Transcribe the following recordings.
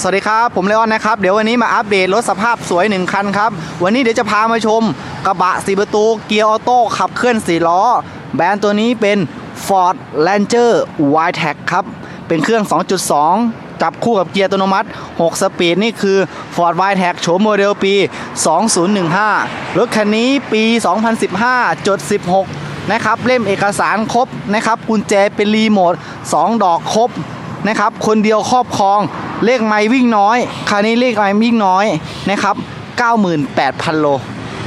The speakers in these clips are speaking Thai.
สวัสดีครับ ผมเลออนนะครับ เดี๋ยววันนี้มาอัปเดตรถสภาพสวย 1 คันครับ วันนี้เดี๋ยวจะพามาชมกระบะสีประตูเกียร์ออโต้ขับเคลื่อน4ล้อ แบรนด์ตัวนี้เป็น Ford Ranger w i t e c ครับ เป็นเครื่อง 2.2 จับคู่กับเกียร์อัตโนมัติ 6 สปีดนี่คือ Ford w i t e c โฉมโมเดลปี 2015 รถคันนี้ปี 2015จด16 นะครับเล่มเอกสารครบนะครับกุญแจเป็นรีโมท 2 ดอกครบนะครับคนเดียวครอบครอง เลขไม่วิ่งน้อยคราวนี้เลขไม่วิ่งน้อยนะครับ 98,000 โล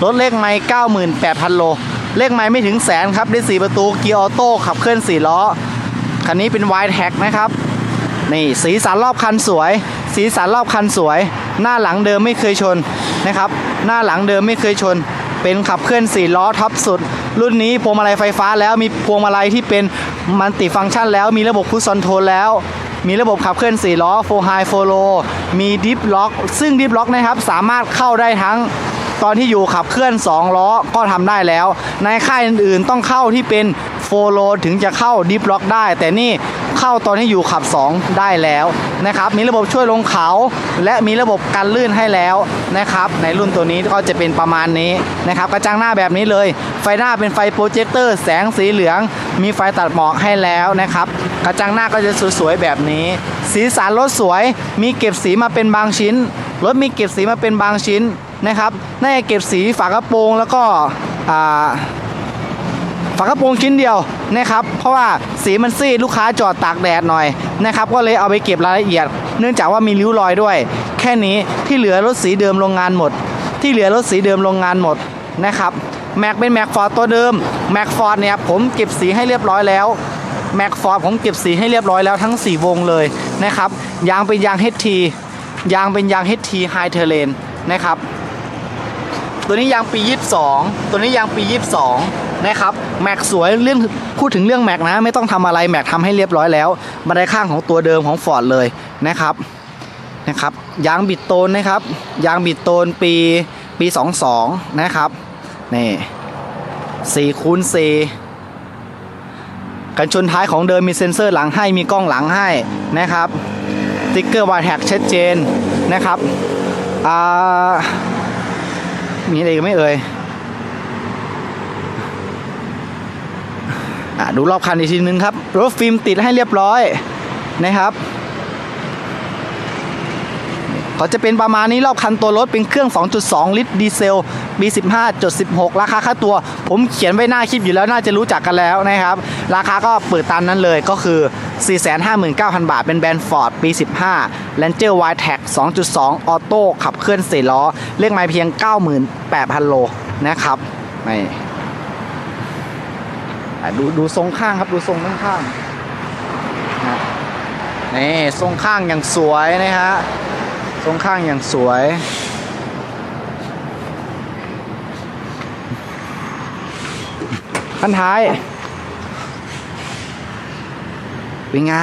รถเลขไม่98,000 โล เลขไม่ไม่ถึงแสนครับได้ 4 ประตูเกียร์ออโต้ขับเคลื่อน 4 ล้อ คันนี้เป็น Wide Hack นะครับ นี่สีสันรอบคันสวย สีสันรอบคันสวย หน้าหลังเดิมไม่เคยชนนะครับ หน้าหลังเดิมไม่เคยชน เป็นขับเคลื่อน 4 ล้อท็อปสุด รุ่นนี้พวงมาลัยไฟฟ้าแล้วมีพวงมาลัยที่เป็นมัลติฟังก์ชันแล้วมีระบบพุชซอนโทนแล้ว มีระบบขับเคลื่อน4ล้อ 4 High 4 Low มีดิฟล็อกซึ่งดิฟล็อกนะครับสามารถเข้าได้ทั้ง ตอนที่อยู่ขับเคลื่อน 2 ล้อก็ทำได้แล้ว ในค่ายอื่นๆต้องเข้าที่เป็นโฟโลถึงจะเข้าดิฟล็อกได้ แต่นี่เข้าตอนที่อยู่ขับ 2 ได้แล้วนะครับมีระบบช่วยลงเขา และมีระบบกันลื่นให้แล้วนะครับในรุ่นตัวนี้ก็จะเป็นประมาณนี้นะครับกระจังหน้าแบบนี้เลย ไฟหน้าเป็นไฟโปรเจคเตอร์แสงสีเหลือง มีไฟตัดหมอกให้แล้วนะครับกระจังหน้าก็จะสวยๆแบบนี้ สีสันรถสวย มีเก็บสีมาเป็นบางชิ้นรถมีเก็บสีมาเป็นบางชิ้น นะครับน่าจะเก็บสีฝากระโปรงแล้วก็ฝากระโปรงชิ้นเดียวนะครับ เพราะว่าสีมันซีดลูกค้าจอดตากแดดหน่อยนะครับ ก็เลยเอาไปเก็บรายละเอียด เนื่องจากว่ามีริ้วรอยด้วย แค่นี้ที่เหลือรถสีเดิมโรงงานหมด ที่เหลือรถสีเดิมโรงงานหมดนะครับแม็กเป็นแม็กฟอร์ดตัวเดิมแม็กฟอร์ดเนี่ยผมเก็บสีให้เรียบร้อยแล้วแม็กฟอร์ดผมเก็บสีให้เรียบร้อยแล้วทั้ง 4 วงเลยนะครับยางเป็นยาง HT ยางเป็นยาง HT High Terrain นะครับ ตัวนี้ยางปี 22 ตัวนี้ยางปี 22 นะครับ แม็กสวยเรื่องพูดถึงเรื่องแม็กนะ ไม่ต้องทำอะไรแม็กทำให้เรียบร้อยแล้วบันไดข้างของตัวเดิมของฟอร์ดเลยนะครับนะครับยางบิดโตนนะครับยางบิดโตนปีปี 22 นะครับนี่4คูณ4กันชนท้ายของเดิมมีเซ็นเซอร์หลังให้มีกล้องหลังให้นะครับติ๊กเกอร์วายแท็กชัดเจนนะครับอ่า มีอะไรก็ไม่เอ่ยดูรอบคันอีกทีนึงครับรถฟิล์มติดให้เรียบร้อยนะครับ ก็จะเป็นประมาณนี้รอบคันตัวรถเป็นเครื่อง 2.2 ลิตรดีเซล B15.16 ราคาค่าตัว ผมเขียนไว้หน้าคลิปอยู่แล้วน่าจะรู้จักกันแล้วนะครับ ราคาก็เปิดตามนั้นเลยก็คือ 459,000 บาท เป็นแบรนด์ Ford ปี 15 Ranger w i t e c 2.2 ออโต้ขับเคลื่อน4ล้อ เลขไม้เพียง 98,000 โลนะครับนี่ดูดูทรงข้างครับดูทรงข้างข้างนี่ทรงข้างอย่างสวยนะฮะ ทรงข้างอย่างสวยคันท้าย เป็นไง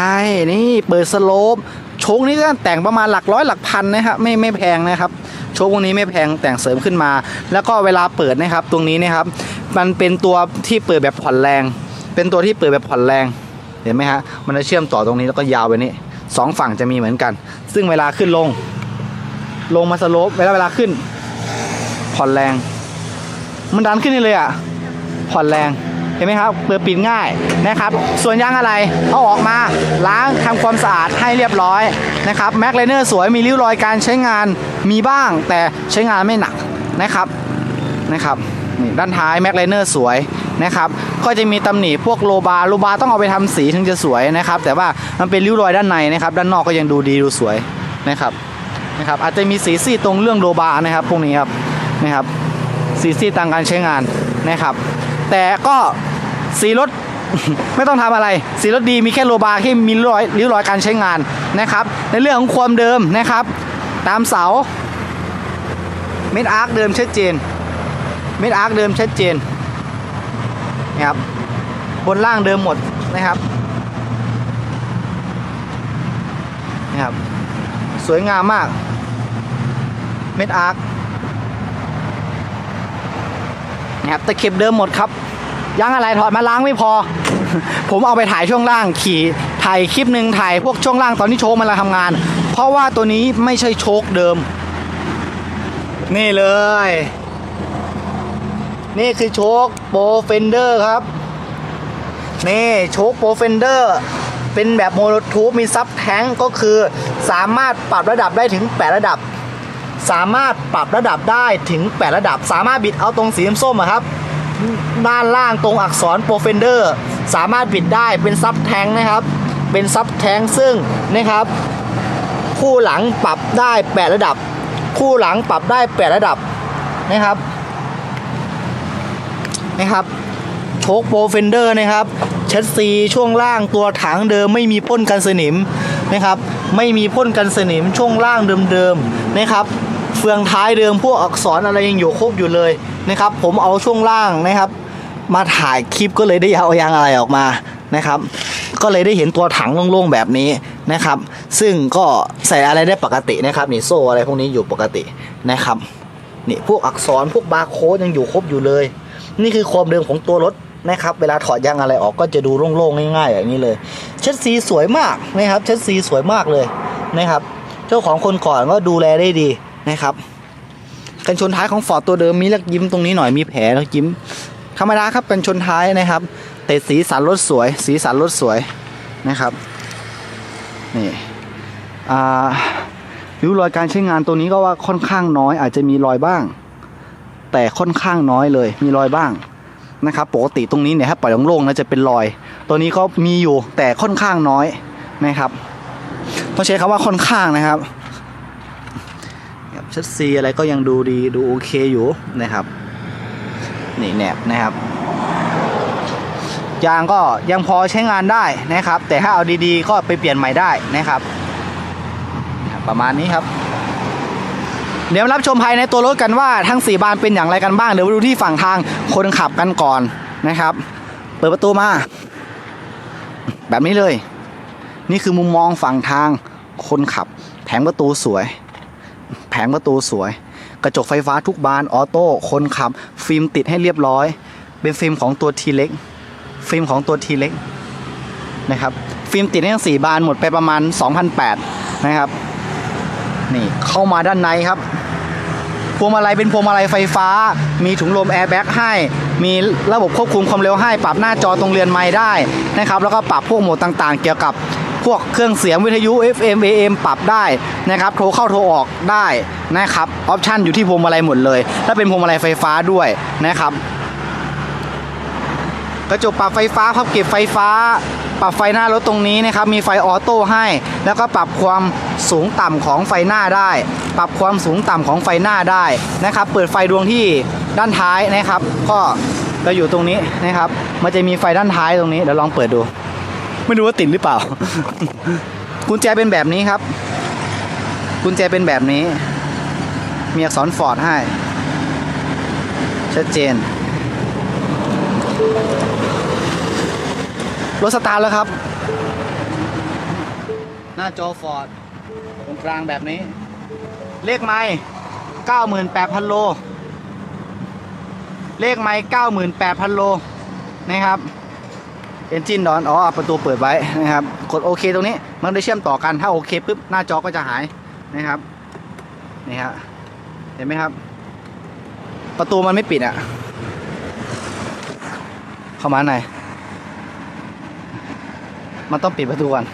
นี่เปิดสโลปโชคนี้ก็แต่งประมาณหลักร้อยหลักพันนะครับไม่ไม่แพงนะครับ โชคพวกนี้ไม่แพงแต่งเสริมขึ้นมา แล้วก็เวลาเปิดนะครับ ตรงนี้นะครับ มันเป็นตัวที่เปิดแบบผ่อนแรง เป็นตัวที่เปิดแบบผ่อนแรงเห็นไหมฮะ มันจะเชื่อมต่อตรงนี้แล้วก็ยาวไปนี้สองฝั่งจะมีเหมือนกัน ซึ่งเวลาขึ้นลง ลงมาสโลปเวลาเวลาขึ้น ผ่อนแรง มันดันขึ้นเลยอะ ผ่อนแรง เห็นไหมครับ เปิดปิดง่ายนะครับ ส่วนยางอะไร เอาออกมา ล้างทำความสะอาดให้เรียบร้อยนะครับ แม็กไลเนอร์สวย มีริ้วรอยการใช้งานมีบ้าง แต่ใช้งานไม่หนักนะครับ นะครับนี่ด้านท้ายแม็กไลเนอร์สวยนะครับ ก็จะมีตำหนิพวกโลบาร์โลบาร์ต้องเอาไปทำสีถึงจะสวยนะครับ แต่ว่ามันเป็นริ้วรอยด้านในนะครับ ด้านนอกก็ยังดูดีดูสวยนะครับ นะครับอาจจะมีสีซีดตรงเรื่องโลบาร์นะครับพวกนี้ครับนะครับสีซีดต่างการใช้งานนะครับ แต่ก็สีรถไม่ต้องทำอะไร สีรถดีมีแค่โลบาร์ที่มีริ้วรอยริ้วรอยการใช้งานนะครับ ในเรื่องของความเดิมนะครับ ตามเสาเม็ดอาร์คเดิมชัดเจน เม็ดอาร์คเดิมชัดเจนนะครับบนล่างเดิมหมดนะครับนะครับ สวยงามมาก เม็ดอาร์คนะครับตะเข็บเดิมหมดครับยางอะไรถอดมาล้างไม่พอ ผมเอาไปถ่ายช่วงล่างขี่ถ่ายคลิปหนึ่งถ่ายพวกช่วงล่างตอนที่โชว์มันเราทำงาน เพราะว่าตัวนี้ไม่ใช่โชคเดิม นี่เลย นี่คือโชคโปรเฟนเดอร์ครับ นี่โชคโปรเฟนเดอร์เป็นแบบโมโนทูปมีซับแท้งก็คือ สามารถปรับระดับได้ถึง 8 ระดับ สามารถปรับระดับได้ถึง 8 ระดับ สามารถบิดเอาตรงสีส้มๆอะครับ ด้านล่างตรงอักษรโปรเฟนเดอร์สามารถบิดได้เป็นซับแทงนะครับ เป็นซับแทงซึ่งนะครับ คู่หลังปรับได้ 8 ระดับ คู่หลังปรับได้ 8 ระดับนะครับนะครับโชคโปรเฟนเดอร์นะครับเชสซีช่วงล่างตัวถังเดิมไม่มีพ่นกันสนิมนะครับ ไม่มีพ่นกันสนิมช่วงล่างเดิมๆนะครับ เฟืองท้ายเดิมพวกอักษรอะไรยังอยู่ครบอยู่เลยนะครับ ผมเอาช่วงล่างนะครับ มาถ่ายคลิปก็เลยได้เอายางอะไรออกมานะครับ ก็เลยได้เห็นตัวถังโล่งๆแบบนี้นะครับ ซึ่งก็ใส่อะไรได้ปกตินะครับนี่โซ่อะไรพวกนี้อยู่ปกตินะครับนี่พวกอักษรพวกบาร์โค้ดยังอยู่ครบอยู่เลย นี่คือความเดิมของตัวรถนะครับ เวลาถอดยางอะไรออกก็จะดูโล่งๆง่ายๆอย่างนี้เลย เช็ดสีสวยมากนะครับ เช็ดสีสวยมากเลยนะครับ เจ้าของคนก่อนก็ดูแลได้ดีนะครับกันชนท้ายของฟอร์ดตัวเดิมมีเลักยิ้มตรงนี้หน่อยมีแผลลักยิ้ม ธรรมดาครับกันชนท้ายนะครับ แต่สีสันรถสวย สีสันรถสวยนะครับนี่อ่าริ้วรอยการใช้งานตัวนี้ก็ว่าค่อนข้างน้อย อาจจะมีรอยบ้าง แต่ค่อนข้างน้อยเลย มีรอยบ้าง นะครับปกติตรงนี้เนี่ยถ้าปล่อยโล่งๆนะจะเป็นรอย ตัวนี้ก็มีอยู่แต่ค่อนข้างน้อยนะครับต้องใช้คำว่าค่อนข้างนะครับชัดซีอะไรก็ยังดูดีดูโอเคอยู่นะครับนี่แหนบนะครับยางก็ยังพอใช้งานได้นะครับ แต่ถ้าเอาดีๆ ก็ไปเปลี่ยนใหม่ได้นะครับ ประมาณนี้ครับ เดี๋ยวรับชมภายในตัวรถกันว่าทั้ง 4 บานเป็นอย่างไรกันบ้าง เดี๋ยวมาดูที่ฝั่งทางคนขับกันก่อนนะครับ เปิดประตูมา แบบนี้เลย นี่คือมุมมองฝั่งทางคนขับ แผงประตูสวย แผงประตูสวย กระจกไฟฟ้าทุกบานออโต้คนขับ ฟิล์มติดให้เรียบร้อย เป็นฟิล์มของตัวทีเล็กฟิล์มของตัวทีเล็กนะครับฟิล์มติดให้ทั้งสี่บานหมดไปประมาณ 2,008นะครับนี่เข้ามาด้านในครับ พวงมาลัยเป็นพวงมาลัยไฟฟ้า มีถุงลมแอร์แบ็กให้ มีระบบควบคุมความเร็วให้ ปรับหน้าจอตรงเรือนไม้ได้นะครับ แล้วก็ปรับพวกโหมดต่างๆ เกี่ยวกับพวกเครื่องเสียงวิทยุ FM AM ปรับได้นะครับ โทรเข้าโทรออกได้นะครับ ออปชันอยู่ที่พวงมาลัยหมดเลย และเป็นพวงมาลัยไฟฟ้าด้วยนะครับ กระจกปรับไฟฟ้าพับเก็บไฟฟ้า ปรับไฟหน้ารถตรงนี้นะครับมีไฟออโต้ให้ แล้วก็ปรับความสูงต่ำของไฟหน้าได้ ปรับความสูงต่ำของไฟหน้าได้นะครับ เปิดไฟดวงที่ด้านท้ายนะครับ ก็ก็อยู่ตรงนี้นะครับ มันจะมีไฟด้านท้ายตรงนี้เดี๋ยวลองเปิดดู ไม่รู้ว่าติดหรือเปล่า กุญแจเป็นแบบนี้ครับ กุญแจเป็นแบบนี้ มีอักษรฟอร์ดให้ ชัดเจน รถสตาร์ทแล้วครับ หน้าจอฟอร์ดตรงกลางแบบนี้ เลขไม้98,000 โล เลขไม้98,000 โล นะครับเอนจินดอน อ๋อ ประตูเปิดไว้นะครับ กดโอเคตรงนี้ มันได้เชื่อมต่อกัน ถ้าโอเคปุ๊บ หน้าจอก็จะหายนะครับ นี่ครับเห็นไหมครับ ประตูมันไม่ปิดอะ่ะ เข้ามาไหน มันต้องปิดประตูก่อน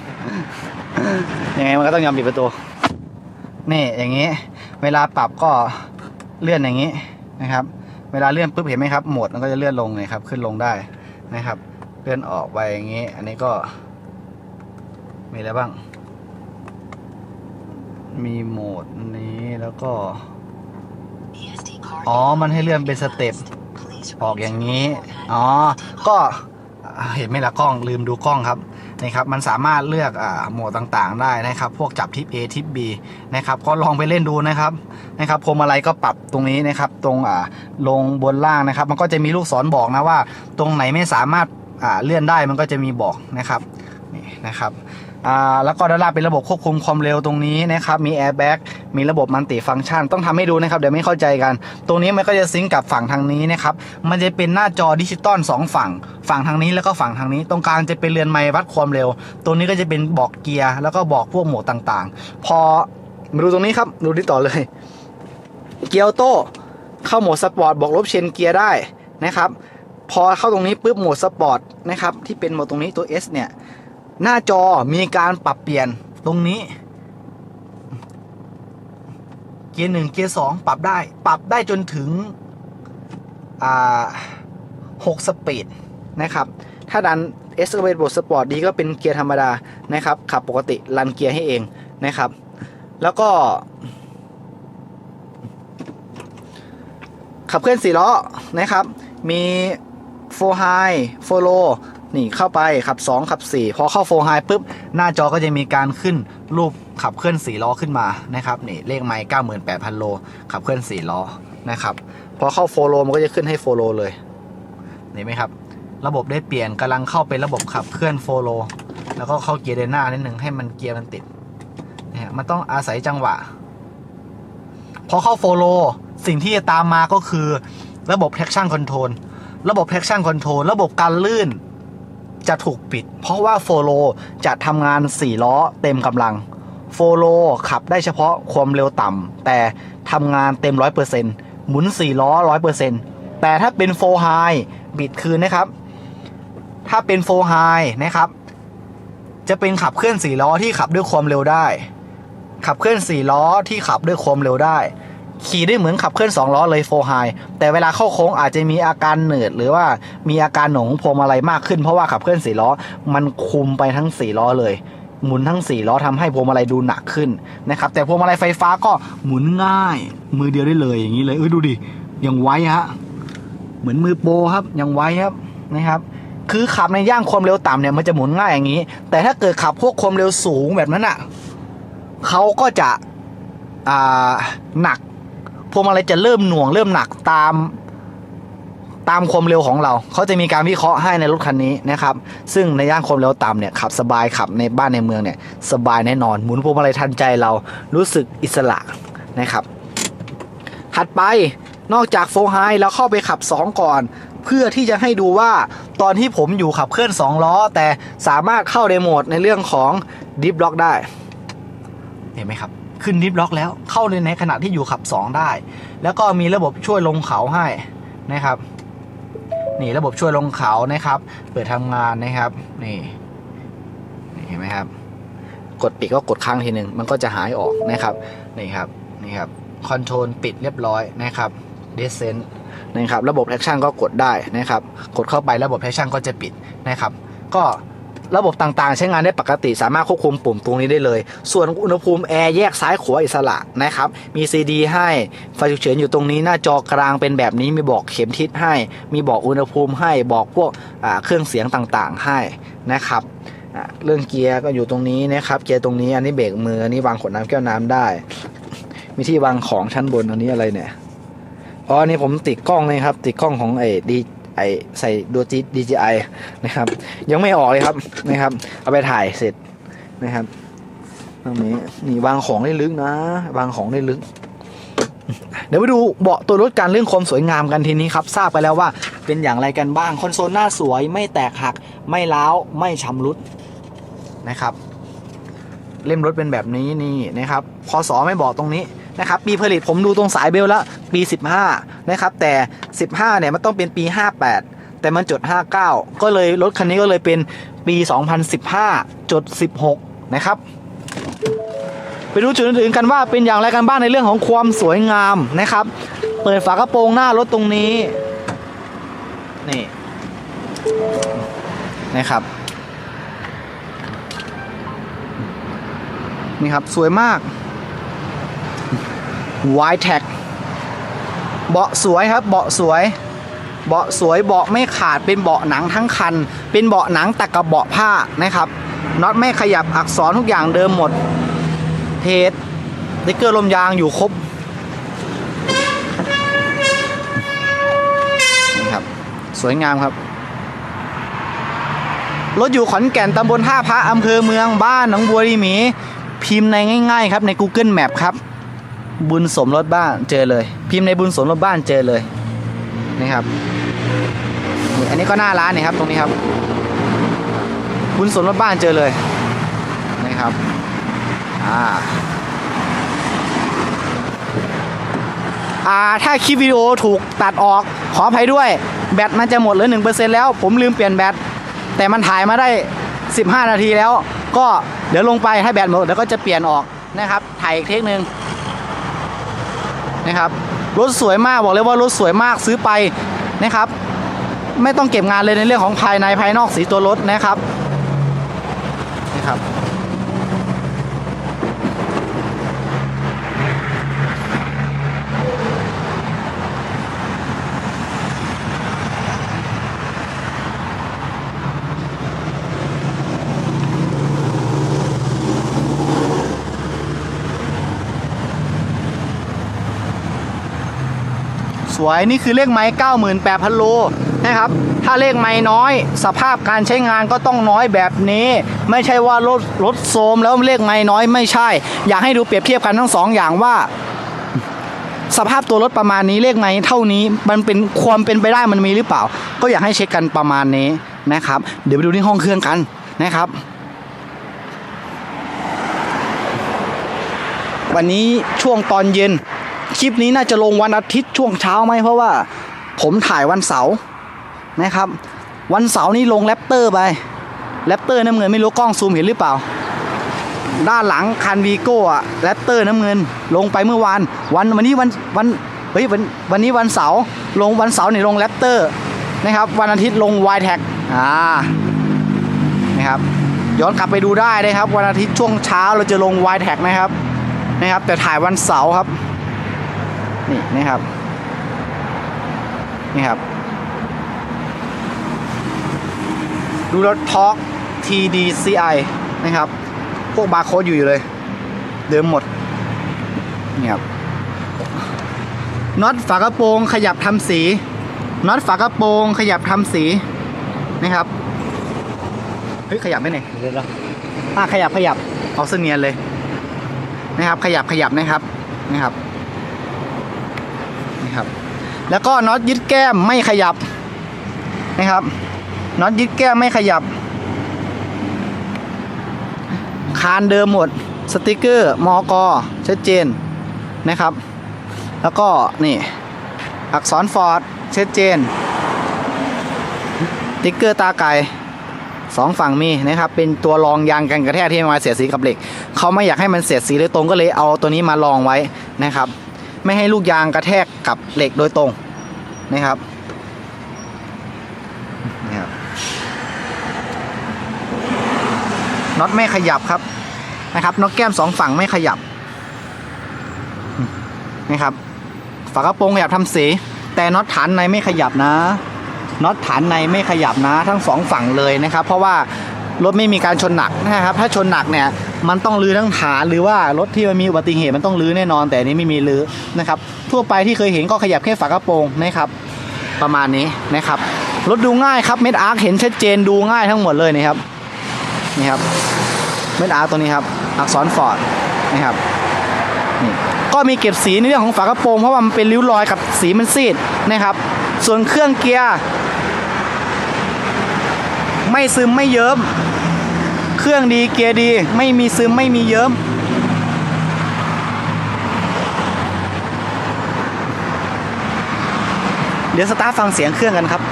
ยังไงมันก็ต้องยอมปิดประตู นี่อย่างนี้ เวลาปรับก็เลื่อนอย่างนี้นะครับ เวลาเลื่อนปุ๊บเห็นไหมครับโหมดมันก็จะเลื่อนลงเลยครับ ขึ้นลงได้นะครับ เลื่อนออกไปอย่างนี้ อันนี้ก็ มีอะไรบ้าง มีโหมดนี้แล้วก็ อ๋อ มันให้เลื่อนเป็นสเต็ปออกอย่างนี้ อ๋อ ก็เห็นไหมล่ะกล้องลืมดูกล้องครับ นะครับมันสามารถเลือกอโหมดต่างๆ ได้นะครับ พวกจับทิป A ทิป B นะครับก็ลองไปเล่นดูนะครับนะครับพวงมาลัยก็ปรับตรงนี้นะครับ ตรงลงบนล่างนะครับ มันก็จะมีลูกศรบอกนะว่า ตรงไหนไม่สามารถเลื่อนได้มันก็จะมีบอกนะครับนี่นะครับ อ่าแล้วก็ด้านล่างเป็นระบบควบคุมความเร็วตรงนี้นะครับ มีแอร์แบ็กมีระบบมัลติฟังก์ชัน ต้องทำให้ดูนะครับ เดี๋ยวไม่เข้าใจกัน ตรงนี้มันก็จะซิงกับฝั่งทางนี้นะครับ มันจะเป็นหน้าจอดิจิตอลสองฝั่ง ฝั่งทางนี้แล้วก็ฝั่งทางนี้ ตรงกลางจะเป็นเรือนไม้วัดความเร็ว ตรงนี้ก็จะเป็นบอกเกียร์แล้วก็บอกพวกโหมดต่างๆ พอมาดูตรงนี้ครับ ดูที่ต่อเลย เกียร์โต้เข้าโหมดสปอร์ตบอกลบเชนเกียร์ได้นะครับ พอเข้าตรงนี้ปุ๊บโหมดสปอร์ตนะครับที่เป็นโหมดตรงนี้ตัว S เนี่ย หน้าจอมีการปรับเปลี่ยนตรงนี้ เกียร์หนึ่งเกียร์สองปรับได้ ปรับได้จนถึงหกสปีดนะครับ ถ้าดัน S ก็เป็นบทสปอร์ตดีก็เป็นเกียร์ธรรมดานะครับ ขับปกติรันเกียร์ให้เองนะครับ แล้วก็ ขับเคลื่อนสี่ล้อนะครับ มีโฟไฮโฟโล นี่เข้าไปขับ 2 ขับ 4 พอเข้าโฟไฮปุ๊บ หน้าจอก็จะมีการขึ้นรูปขับเคลื่อน4ล้อขึ้นมานะครับนี่เลขไมล์98,000 โล ขับเคลื่อน4ล้อนะครับพอเข้าโฟโลมันก็จะขึ้นให้โฟโลเลยเห็นไหมครับ ระบบได้เปลี่ยนกำลังเข้าเป็นระบบขับเคลื่อนโฟโลแล้วก็เข้าเกียร์เดินหน้านิดนึงให้มันเกียร์มันติดเนี่ยมันต้องอาศัยจังหวะ พอเข้าโฟโลสิ่งที่จะตามมาก็คือ ระบบ traction control ระบบ traction control ระบบการลื่น จะถูกปิด เพราะว่าโฟโลจะทำงาน 4 ล้อเต็มกำลัง โฟโลขับได้เฉพาะความเร็วต่ำแต่ทำงานเต็ม 100%หมุน 4 ล้อ 100%แต่ถ้าเป็นโฟไฮบิดคืนนะครับ ถ้าเป็นโฟไฮนะครับ จะเป็นขับเคลื่อน 4 ล้อที่ขับด้วยความเร็วได้ ขับเคลื่อน 4 ล้อที่ขับด้วยความเร็วได้ ขี่ได้เหมือนขับเคลื่อน2ล้อเลยโฟไฮแต่เวลาเข้าโค้งอาจจะมีอาการเหนืดหรือว่ามีอาการหนงพวงมาลัยมากขึ้นเพราะว่าขับเคลื่อน4ล้อ มันคุมไปทั้ง4ล้อเลย หมุนทั้ง4ล้อทำให้พวงมาลัยดูหนักขึ้นนะครับแต่พวงมาลัยไฟฟ้าก็หมุนง่าย มือเดียวได้เลยอย่างนี้เลยเออดูดิยังไวฮะเหมือนมือโปรครับยังไวครับนะครับคือขับในย่างความเร็วต่ำเนี่ยมันจะหมุนง่ายอย่างนี้ แต่ถ้าเกิดขับพวกความเร็วสูงแบบนั้นอะเขาก็จะอ่าหนัก พวงมาลัยจะเริ่มหน่วงเริ่มหนักตามตามความเร็วของเรา เขาจะมีการวิเคราะห์ให้ในรถคันนี้นะครับ ซึ่งในย่านความเร็วต่ำเนี่ยขับสบายขับในบ้านในเมืองเนี่ยสบายแน่นอน หมุนพวงมาลัยทันใจเรารู้สึกอิสระนะครับ ถัดไปนอกจากโฟไฮเราเข้าไปขับ 2 ก่อน เพื่อที่จะให้ดูว่าตอนที่ผมอยู่ขับเคลื่อน 2 ล้อ แต่สามารถเข้าในโหมดในเรื่องของดิฟล็อกได้ เห็นไหมครับ ขึ้นดิฟล็อกแล้วเข้าในในขณะที่อยู่ขับ 2 ได้ แล้วก็มีระบบช่วยลงเขาให้นะครับ นี่ระบบช่วยลงเขานะครับ เปิดทำงานนะครับ นี่นี่เห็นไหมครับ กดปิดก็กดค้างทีหนึ่งมันก็จะหายออกนะครับนี่ครับนี่ครับคอนโทรลปิดเรียบร้อยนะครับเดซเซนต์นะครับ ระบบแอคชั่นก็กดได้นะครับ กดเข้าไประบบแอคชั่นก็จะปิดนะครับ ก็ ระบบต่างๆ ใช้งานได้ปกติ สามารถควบคุมปุ่มตรงนี้ได้เลย ส่วนอุณหภูมิแอร์แยกซ้ายขวาอิสระนะครับ มี CD ให้ไฟฉุกเฉินอยู่ตรงนี้หน้าจอกลางเป็นแบบนี้มีบอกเข็มทิศให้ มีบอกอุณหภูมิให้บอกพวกเครื่องเสียงต่างๆให้นะครับเรื่องเกียร์ก็อยู่ตรงนี้นะครับ เกียร์ตรงนี้อันนี้เบรกมืออันนี้วางขวดน้ำแก้วน้ำได้ มีที่วางของชั้นบนอันนี้อะไรเนี่ยอ๋ออันนี้ผมติดกล้องเลยครับ ติดกล้องของไอ้ดี ไอใส่ดูจี DJI นะครับ ยังไม่ออกเลยครับนะครับ เอาไปถ่ายเสร็จนะครับตรงนี้นี่วางของได้ลึกนะ วางของได้ลึก เดี๋ยวไปดูเบาะตัวรถกันเรื่องความสวยงามกันทีนี้ครับ ทราบไปแล้วว่าเป็นอย่างไรกันบ้างคอนโซลหน้าสวยไม่แตกหัก ไม่ล้าวไม่ชำรุดนะครับ เล่มรถเป็นแบบนี้นี่นะครับพศไม่บอกตรงนี้ นะครับปีผลิตผมดูตรงสายเบลแล้วปี 15 นะครับแต่ 15 เนี่ยมันต้องเป็นปี 58 แต่มันจด 59 ก็เลยรถคันนี้ก็เลยเป็นปี 2015จด16 นะครับไปดูจุดอื่นๆกันว่าเป็นอย่างไรกันบ้างในเรื่องของความสวยงามนะครับ เปิดฝากระโปรงหน้ารถตรงนี้นี่นะครับนี่ครับสวยมาก วายแท็กเบาะสวยครับเบาะสวย เบาะสวยเบาะไม่ขาดเป็นเบาะหนังทั้งคัน เป็นเบาะหนังแต่กับเบาะผ้านะครับน็อตไม่ขยับอักษรทุกอย่างเดิมหมดเทสติ๊กเกอร์ลมยางอยู่ครบนะครับสวยงามครับรถอยู่ขอนแก่นตำบลท่าพระอำเภอเมืองบ้านหนองบัวรีหมี พิมพ์ในง่าย ๆ ครับใน Google Map ครับ บุญสมรถบ้านเจอเลย พิมพ์ในบุญสมรถบ้านเจอเลยนี่ครับอันนี้ก็หน้าร้านนี่ครับ ตรงนี้ครับ บุญสมรถบ้านเจอเลยนะครับอ่าอ่าถ้าคลิปวิดีโอถูกตัดออกขออภัยด้วย แบตมันจะหมดเหลือ1%แล้ว ผมลืมเปลี่ยนแบตแต่มันถ่ายมาได้ 15 นาทีแล้ว ก็เดี๋ยวลงไปให้แบตหมดแล้วก็จะเปลี่ยนออกนะครับ ถ่ายอีกเทคหนึ่ง นะครับรถสวยมากบอกเลยว่ารถสวยมากซื้อไปนะครับ ไม่ต้องเก็บงานเลยในเรื่องของภายในภายนอกสีตัวรถนะครับนะครับ วยนี่คือเลขไม้98,000โลนะครับ ถ้าเลขไม้น้อย สภาพการใช้งานก็ต้องน้อยแบบนี้ ไม่ใช่ว่ารถรถโซมแล้วเลขไม้น้อยไม่ใช่ อยากให้ดูเปรียบเทียบกันทั้งสองอย่างว่า สภาพตัวรถประมาณนี้เลขไม้เท่านี้มันเป็นความเป็นไปได้มันมีหรือเปล่า ก็อยากให้เช็คกันประมาณนี้นะครับ เดี๋ยวไปดูที่ห้องเครื่องกันนะครับวันนี้ช่วงตอนเย็น คลิปนี้น่าจะลงวันอาทิตย์ช่วงเช้าไหมเพราะว่า ผมถ่ายวันเสาร์นะครับ วันเสาร์นี่ลงแรปเตอร์ไปแรปเตอร์น้ำเงินไม่รู้กล้องซูมเห็นหรือเปล่า ด้านหลังคันวีโก้อะแรปเตอร์น้ำเงินลงไปเมื่อวาน วันวันนี้วันวันเฮ้ยวันวันนี้วันเสาร์ลงวันเสาร์นี่ลงแรปเตอร์นะครับ วันอาทิตย์ลงวายแท็กอ่านะครับย้อนกลับไปดูได้นะครับ วันอาทิตย์ช่วงเช้าเราจะลงวายแท็กนะครับนะครับ แต่ถ่ายวันเสาร์ครับ นี่นะครับ นี่ครับ ดูรถทอร์ก TDCI นะครับ พวกบาร์โค้ดอยู่อยู่เลย เดิมหมด นี่ครับน็อตฝากระโปรงขยับทำสีน็อตฝากระโปรงขยับทำสีนะครับเฮ้ยขยับไหมเนี่ยเดี๋ยวเราอะขยับขยับเอาเสเนียนเลยนะครับ ขยับขยับนะครับนะครับ ครับ แล้วก็น็อตยึดแก้มไม่ขยับนะครับน็อตยึดแก้มไม่ขยับ คานเดิมหมดสติกเกอร์มอกอชัดเจนนะครับ แล้วก็นี่อักษรฟอร์ดชัดเจนสติ๊กเกอร์ตาไก่สองฝั่งมีนะครับ เป็นตัวรองยางกันกระแทกที่มาเสียดสีกับเหล็ก เขาไม่อยากให้มันเสียดสีโดยตรงก็เลยเอาตัวนี้มารองไว้นะครับ ไม่ให้ลูกยางกระแทกกับเหล็กโดยตรงนะครับนี่ครับน็อตไม่ขยับครับนะครับน็อตแก้มสองฝั่งไม่ขยับนะครับฝากระโปรงขยับทำสีแต่น็อตฐานในไม่ขยับนะน็อตฐานในไม่ขยับนะทั้งสองฝั่งเลยนะครับ เพราะว่ารถไม่มีการชนหนักนะครับ ถ้าชนหนักเนี่ย มันต้องรื้อทั้งฐานหรือว่ารถที่มันมีอุบัติเหตุมันต้องรื้อแน่นอน แต่นี้ไม่มีรื้อนะครับ ทั่วไปที่เคยเห็นก็ขยับแค่ฝากระโปรงนะครับ ประมาณนี้นะครับรถดูง่ายครับเม็ดอาร์คเห็นชัดเจนดูง่ายทั้งหมดเลยนะครับนี่ครับเม็ดอาร์คตัวนี้ครับ อักษรฟอร์ดนะครับนี่ก็มีเก็บสีในเรื่องของฝากระโปรงเพราะว่ามันเป็นริ้วรอยกับสีมันซีดนะครับ ส่วนเครื่องเกียร์ไม่ซึมไม่เยิ้ม เครื่องดีเกียร์ดี ไม่มีซึมไม่มีเยิ้มเดี๋ยวสตาร์ฟังเสียงเครื่องกันครับ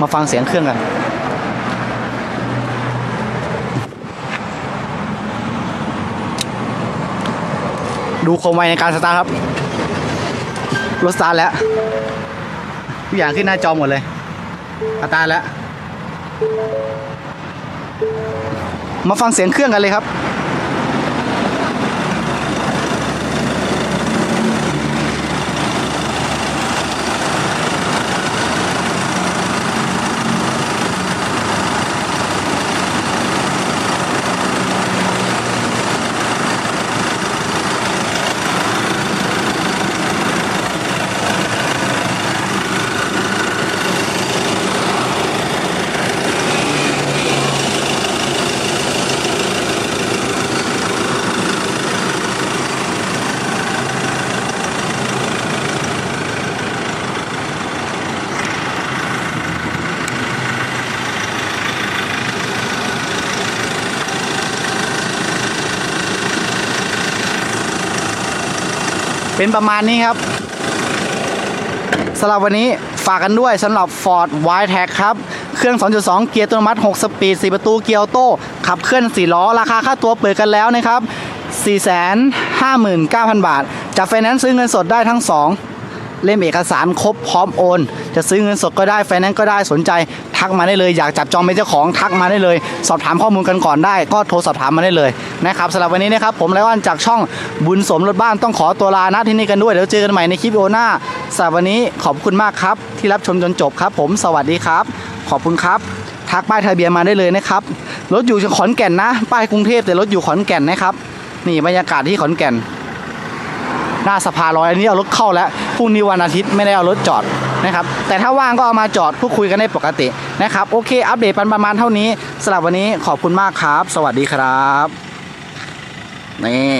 มาฟังเสียงเครื่องกัน ดูความไวในการสตาร์ทครับ รถสตาร์ทแล้วทุกอย่างขึ้นหน้าจอหมดเลยสตาร์ทแล้ว มาฟังเสียงเครื่องกันเลยครับ เป็นประมาณนี้ครับสำหรับวันนี้ฝากกันด้วยสำหรับ Ford w i t e c ครับ เครื่อง 2.2 เกียร์อัตโนมัติ 6 สปีด 4 ประตูเกียร์ออโต้ขับเคลื่อน 4 ล้อ ราคาค่าตัวเปิดกันแล้วนะครับ 459,000 บาทจะไฟแนนซ์ซื้อเงินสดได้ทั้ง 2 เล่มเอกสารครบพร้อมโอน จะซื้อเงินสดก็ได้ไฟแนนซ์ก็ได้สนใจทักมาได้เลยอยากจับจองเป็นเจ้าของทักมาได้เลย สอบถามข้อมูลกันก่อนได้ ก็โทรสอบถามมาได้เลยนะครับสำหรับวันนี้นะครับผมไลออนจากช่องบุญสมรถบ้านต้องขอตัวลานะที่นี่กันด้วยเดี๋ยวเจอกันใหม่ในคลิปโอหน้าสำหรับวันนี้ขอบคุณมากครับ ที่รับชมจนจบครับ ผมสวัสดีครับ ขอบคุณครับ ทักป้ายทะเบียนมาได้เลยนะครับรถอยู่ขอนแก่นนะ ป้ายกรุงเทพแต่รถอยู่ขอนแก่นนะครับ นี่บรรยากาศที่ขอนแก่น หน้าสภาลอยอันนี้เอารถเข้าแล้ว พรุ่งนี้วันอาทิตย์ไม่ได้เอารถจอดนะครับ แต่ถ้าว่างก็เอามาจอดพูดคุยกันได้ปกตินะครับ โอเค อัปเดตประมาณเท่านี้สำหรับวันนี้ขอบคุณมากครับ สวัสดีครับ นี่